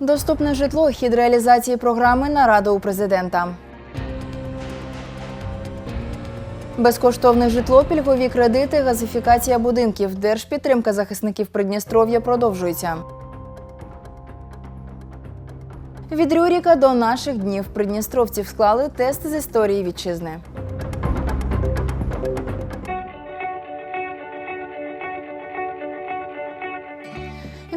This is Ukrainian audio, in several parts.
Доступне житло хід реалізації програми нарада у президента. Безкоштовне житло, пільгові кредити, газифікація будинків. Держпідтримка захисників Придністров'я продовжується. Від Рюріка до наших днів придністровців склали тест з історії вітчизни.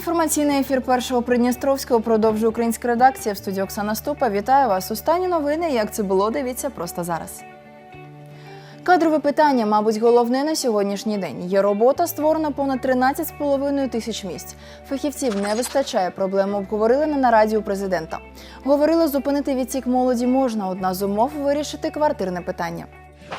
Інформаційний ефір першого Придністровського продовжує українська редакція в студії Оксана Ступа. Вітаю вас. Останні новини. Як це було, дивіться просто зараз. Кадрове питання, мабуть, головне на сьогоднішній день. Є робота, створена понад 13,5 тисяч місць. Фахівців не вистачає. Проблему обговорили на нараді у президента. Говорили, зупинити відтік молоді можна. Одна з умов вирішити квартирне питання.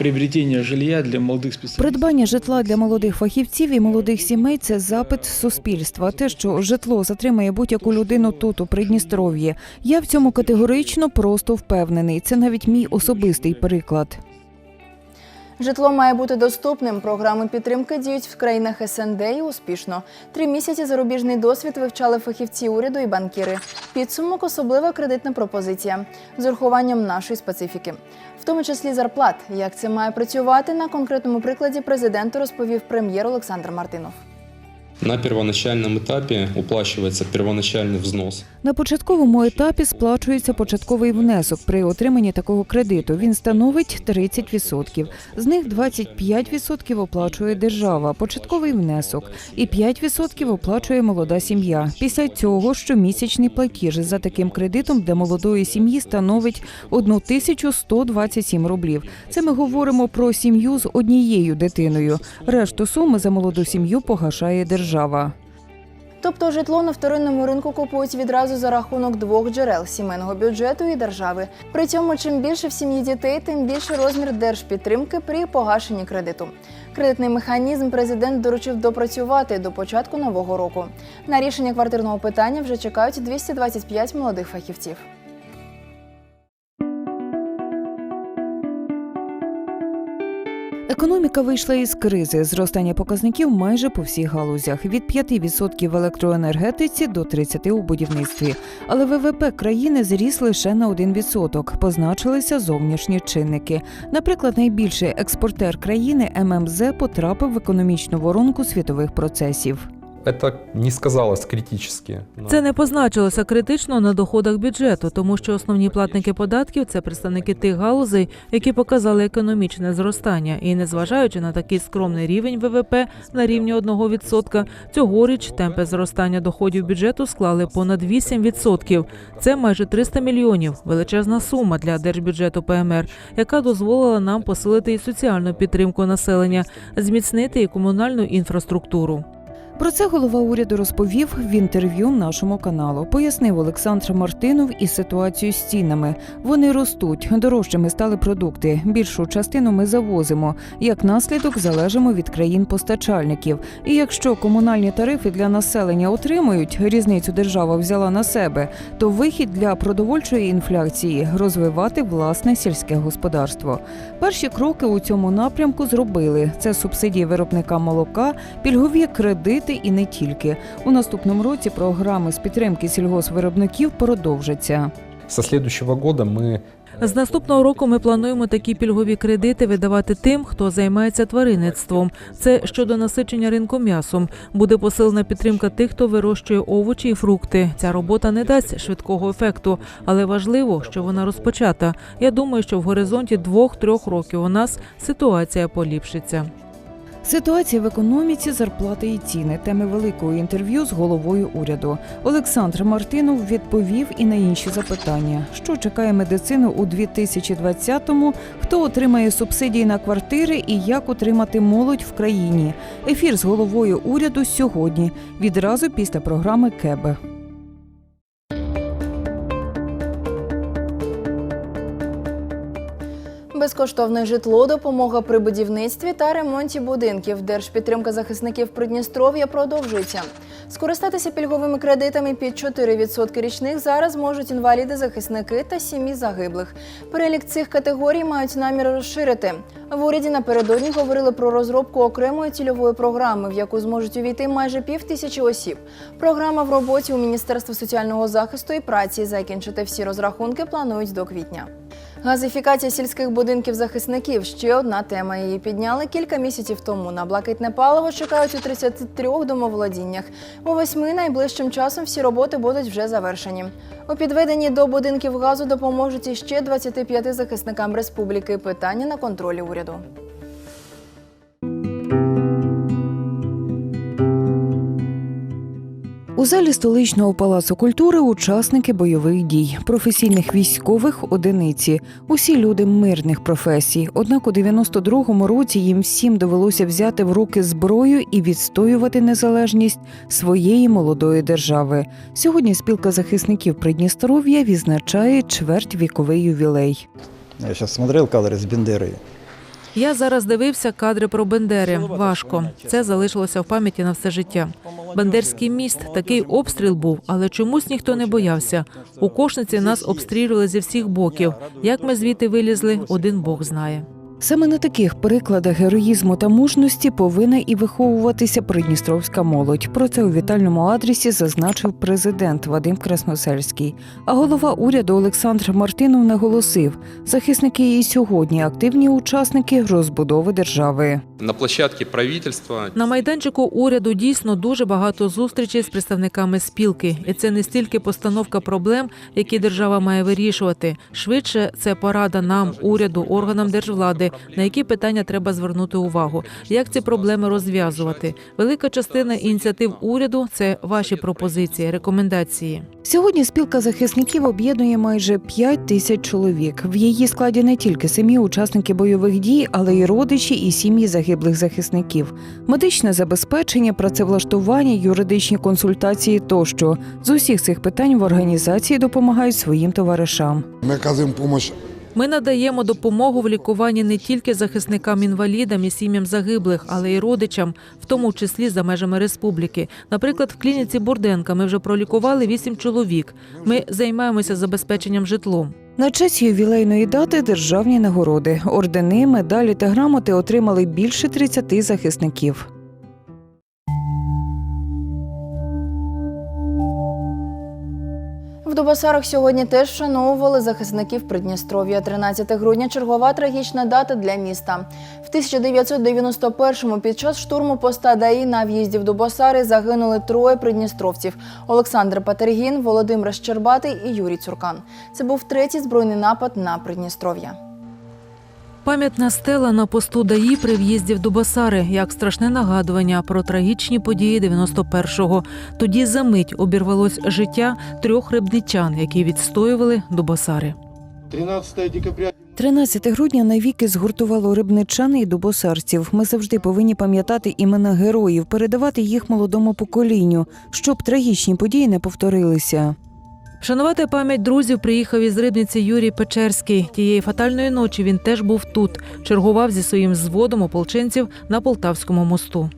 Приобретение жилья для молодых специалистов. Придбання житла для молодих фахівців і молодих сімей це запит суспільства. Те, що житло затримає будь-яку людину тут, у Придністров'ї. Я в цьому категорично просто впевнений. Це навіть мій особистий приклад. Житло має бути доступним. Програми підтримки діють в країнах СНД і успішно. Три місяці зарубіжний досвід вивчали фахівці уряду і банкіри. Підсумок особлива кредитна пропозиція з урахуванням нашої специфіки, в тому числі зарплат. Як це має працювати на конкретному прикладі президенту розповів прем'єр Олександр Мартинов. На первоначальном этапе уплачивается первоначальный взнос. На початковому етапі сплачується початковий внесок при отриманні такого кредиту. Він становить 30%. З них 25% оплачує держава, початковий внесок, і 5% оплачує молода сім'я. Після цього щомісячний платіж за таким кредитом для молодої сім'ї становить 1127 рублів. Це ми говоримо про сім'ю з однією дитиною. Решту суми за молоду сім'ю погашає держава. Тобто житло на вторинному ринку купують відразу за рахунок двох джерел сімейного бюджету і держави. При цьому, чим більше в сім'ї дітей, тим більше розмір держпідтримки при погашенні кредиту. Кредитний механізм президент доручив допрацювати до початку нового року. На рішення квартирного питання вже чекають 225 молодих фахівців. Економіка вийшла із кризи. Зростання показників майже по всіх галузях від 5% в електроенергетиці до 30% у будівництві. Але ВВП країни зріс лише на 1%. Позначилися зовнішні чинники. Наприклад, найбільший експортер країни ММЗ потрапив в економічну воронку світових процесів. Это не сказалось критически. Це не позначилося критично на доходах бюджету, тому що основні платники податків це представники тих галузей, які показали економічне зростання. І незважаючи на такий скромний рівень ВВП на рівні 1%, цьогоріч темпи зростання доходів бюджету склали понад 8%. Це майже 300 мільйонів. Величезна сума для держбюджету ПМР, яка дозволила нам посилити і соціальну підтримку населення, зміцнити і комунальну інфраструктуру. Про це голова уряду розповів в інтерв'ю нашому каналу. Пояснив Олександр Мартинов і ситуацію з цінами. Вони ростуть, дорожчими стали продукти. Більшу частину ми завозимо. Як наслідок залежимо від країн-постачальників. І якщо комунальні тарифи для населення отримують, різницю держава взяла на себе, то вихід для продовольчої інфляції розвивати власне сільське господарство. Перші кроки у цьому напрямку зробили. Це субсидії виробника молока, пільгові кредити і не тільки. У наступному році програми з підтримки сільгоспвиробників продовжаться. Со следующего года мы З наступного року ми плануємо такі пільгові кредити видавати тим, хто займається тваринництвом. Це щодо насичення ринку м'ясом. Буде посилена підтримка тих, хто вирощує овочі і фрукти. Ця робота не дасть швидкого ефекту, але важливо, що вона розпочата. Я думаю, що в горизонті двох-трьох років у нас ситуація поліпшиться. Ситуація в економіці, зарплати і ціни. Теми великого інтерв'ю з головою уряду. Олександр Мартинов відповів і на інші запитання: що чекає медицину у 2020-му, хто отримає субсидії на квартири і як утримати молодь в країні. Ефір з головою уряду сьогодні, відразу після програми Кебе. Безкоштовне житло, допомога при будівництві та ремонті будинків. Держпідтримка захисників Придністров'я продовжується. Скористатися пільговими кредитами під 4% річних зараз можуть інваліди-захисники та сім'ї загиблих. Перелік цих категорій мають намір розширити. В уряді напередодні говорили про розробку окремої цільової програми, в яку зможуть увійти майже пів тисячі осіб. Програма в роботі у Міністерства соціального захисту і праці. Закінчити всі розрахунки планують до квітня. Газифікація сільських будинків захисників ще одна тема. Її підняли кілька місяців тому. На блакитне паливо чекають у 33 домоволодіннях. У восьми найближчим часом всі роботи будуть вже завершені. У підведенні до будинків газу допоможуть іще 25 захисникам республіки. Питання на контролі уряду. У залі столичного палацу культури учасники бойових дій, професійних військових одиниці, усі люди мирних професій. Однак у 92-му році їм всім довелося взяти в руки зброю і відстоювати незалежність своєї молодої держави. Сьогодні спілка захисників Придністров'я відзначає чвертьвіковий ювілей. Я сейчас смотрел кадры с Бендерой. Я зараз дивився кадри про Бендери. Важко. Це залишилося в пам'яті на все життя. Бендерський міст такий обстріл був, але чомусь ніхто не боявся. У кошниці нас обстрілювали зі всіх боків. Як ми звідти вилізли, один Бог знає. Саме на таких прикладах героїзму та мужності повинна і виховуватися придністровська молодь. Про це у вітальному адресі зазначив президент Вадим Красносельський. А голова уряду Олександр Мартинов наголосив: захисники і сьогодні активні учасники розбудови держави. На площадке правительства На майданчику уряду дійсно дуже багато зустрічей з представниками спілки, і це не стільки постановка проблем, які держава має вирішувати. Швидше це порада нам, уряду, органам держвлади, на які питання треба звернути увагу, як ці проблеми розв'язувати. Велика частина ініціатив уряду це ваші пропозиції, рекомендації. Сьогодні спілка захисників об'єднує майже 5 тисяч чоловік. В її складі не тільки самі учасники бойових дій, але й родичі і сім'ї загиблих захисників, медичне забезпечення, працевлаштування, юридичні консультації тощо. З усіх цих питань в організації допомагають своїм товаришам. Мы оказываем помощь Ми надаємо допомогу в лікуванні не тільки захисникам-інвалідам і сім'ям загиблих, але й родичам, в тому числі за межами республіки. Наприклад, в клініці Бурденка ми вже пролікували вісім чоловік. Ми займаємося забезпеченням житлом. На честь ювілейної дати державні нагороди, ордени, медалі та грамоти отримали більше 30 захисників. В Дубосарах сьогодні теж вшановували захисників Придністров'я. 13 грудня чергова трагічна дата для міста. В 1991-му під час штурму поста ДАІ на в'їзді в Дубосари загинули троє придністровців: Олександр Патергін, Володимир Щербатий і Юрій Цуркан. Це був третій збройний напад на Придністров'я. Пам'ятна стела на посту ДАІ при в'їзді в Дубосари як страшне нагадування про трагічні події 91-го. Тоді за мить обірвалось життя трьох рибничан, які відстоювали Дубосари. 13 декабря 13 грудня навіки згуртувало рибничан і дубосарців. Ми завжди повинні пам'ятати імена героїв, передавати їх молодому поколінню, щоб трагічні події не повторилися. Вшанувати пам'ять друзів приїхав із рибниці Юрій Печерський. Тієї фатальної ночі він теж був тут. Чергував зі своїм зводом ополченців на Полтавському мосту.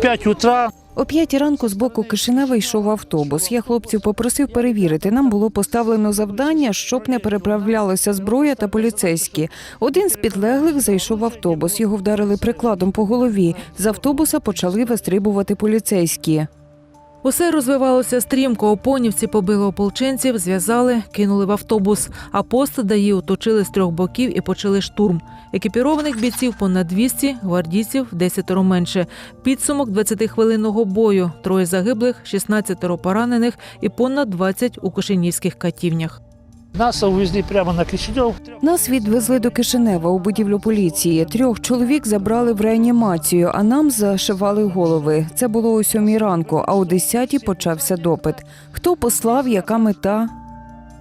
5 утра О п'ятій ранку з боку Кишинева йшов автобус. Я хлопців попросив перевірити. Нам було поставлено завдання, щоб не переправлялася зброя та поліцейські. Один з підлеглих зайшов в автобус. Його вдарили прикладом по голові. З автобуса почали вистрибувати поліцейські. Усе розвивалося стрімко. Опонівці побили ополченців, зв'язали, кинули в автобус. А пост ДАІ оточили з трьох боків і почали штурм. Екіпірованих бійців понад 200, гвардійців десятеро менше. Підсумок 20-хвилинного бою. Троє загиблих, 16 поранених і понад 20 у кишинівських катівнях. Нас увезли прямо на Кишинев. Нас відвезли до Кишинева у будівлю поліції. Трьох чоловік забрали в реанімацію, а нам зашивали голови. Це було о сьомій ранку, а о десятій почався допит. Хто послав, яка мета?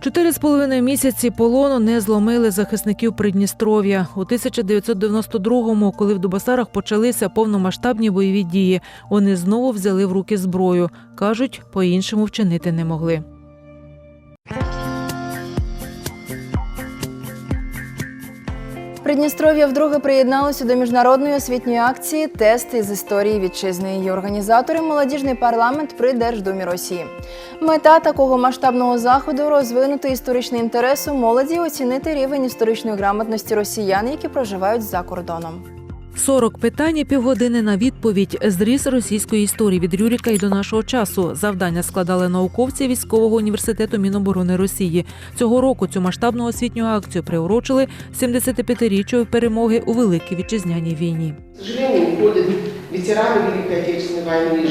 Чотири з половиною місяці полону не зломили захисників Придністров'я. У 1992-му, коли в Дубасарах почалися повномасштабні бойові дії, вони знову взяли в руки зброю. Кажуть, по-іншому вчинити не могли. Придністров'я вдруге приєдналося до міжнародної освітньої акції Тести з історії вітчизни. Її організатори молодіжний парламент при Держдумі Росії. Мета такого масштабного заходу розвинути історичний інтерес у молоді, оцінити рівень історичної грамотності росіян, які проживають за кордоном. 40 питань і півгодини на відповідь. Зріз російської історії від Рюріка і до нашого часу. Завдання складали науковці військового університету Міноборони Росії. Цього року цю масштабну освітню акцію приурочили 75-річчю перемоги у великій вітчизняній війні. Из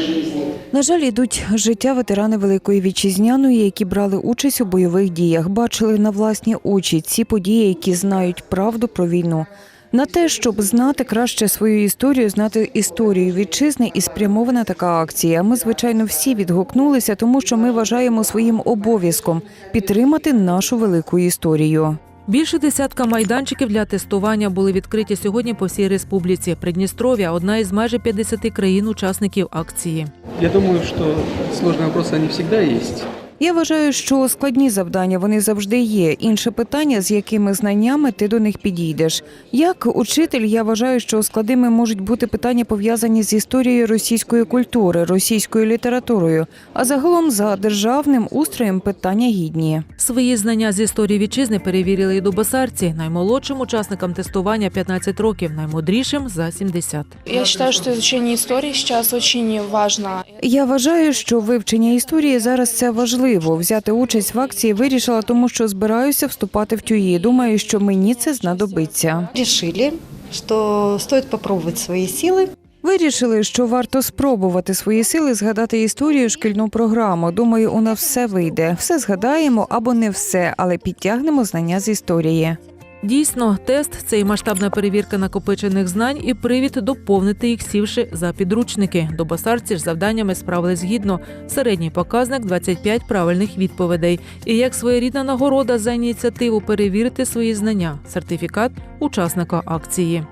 жизни. На жаль, ідуть життя ветерани Великої Вітчизняної, які брали участь у бойових діях, бачили на власні очі ці події, які знають правду про війну. На те, щоб знати краще свою історію, знати історію вітчизни і спрямована така акція. Ми, звичайно, всі відгукнулися, тому що ми вважаємо своїм обов'язком підтримати нашу велику історію. Більше десятка майданчиків для тестування були відкриті сьогодні по всій республіці. Придністров'я одна із майже 50 країн-учасників акції. Я думаю, что сложные вопросы, они всегда есть. Я вважаю, що складні завдання вони завжди є. Інше питання, з якими знаннями ти до них підійдеш. Як учитель, я вважаю, що складними можуть бути питання пов'язані з історією російської культури, російською літературою, а загалом за державним устроєм питання гідні. Свої знання з історії вітчизни перевірили і дубосарці. Наймолодшим учасникам тестування 15 років, наймудрішим за 70. Я считаю, что изучение истории сейчас очень важно. Я вважаю, що вивчення історії зараз це важливо. Взяти участь в акції вирішила, тому що збираюся вступати в тюї. Думаю, що мені це знадобиться. Рішили, що стоїть спробувати свої сили. Вирішили, що варто спробувати свої сили згадати історію шкільну програму. Думаю, у нас все вийде. Все згадаємо або не все, але підтягнемо знання з історії. Дійсно, тест це і масштабна перевірка накопичених знань і привід доповнити їх, сівши за підручники. Добосарці ж завданнями справились гідно. Середній показник 25 правильних відповідей. І як своєрідна нагорода за ініціативу перевірити свої знання. Сертифікат учасника акції.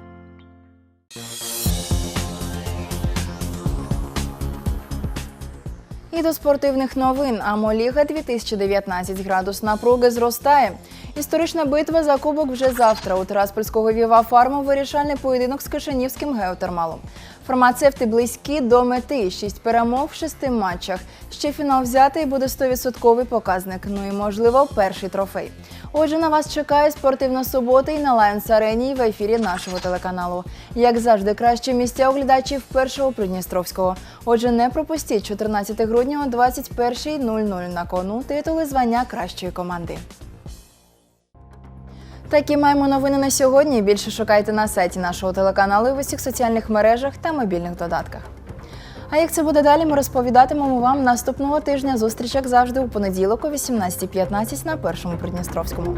І до спортивних новин. Амоліга 2019 градус напруги зростає. Історична битва за кубок вже завтра. У Тираспольського Віва Фарму вирішальний поєдинок з Кишинівським геотермалом. Фармацевти близькі до мети. Шість перемог в шести матчах. Ще фінал взятий буде 100% показник. Ну і можливо перший трофей. Отже, на вас чекає спортивна субота і на Лайонс Арені в ефірі нашого телеканалу. Як завжди, кращі місця оглядачів першого Придністровського. Отже, не пропустіть 14 грудня о 21.00 на кону титули звання кращої команди. Такі маємо новини на сьогодні. Більше шукайте на сайті нашого телеканалу і в усіх соціальних мережах та мобільних додатках. А як це буде далі, ми розповідатимемо вам наступного тижня. Зустріч, як завжди, у понеділок о 18.15 на першому Придністровському.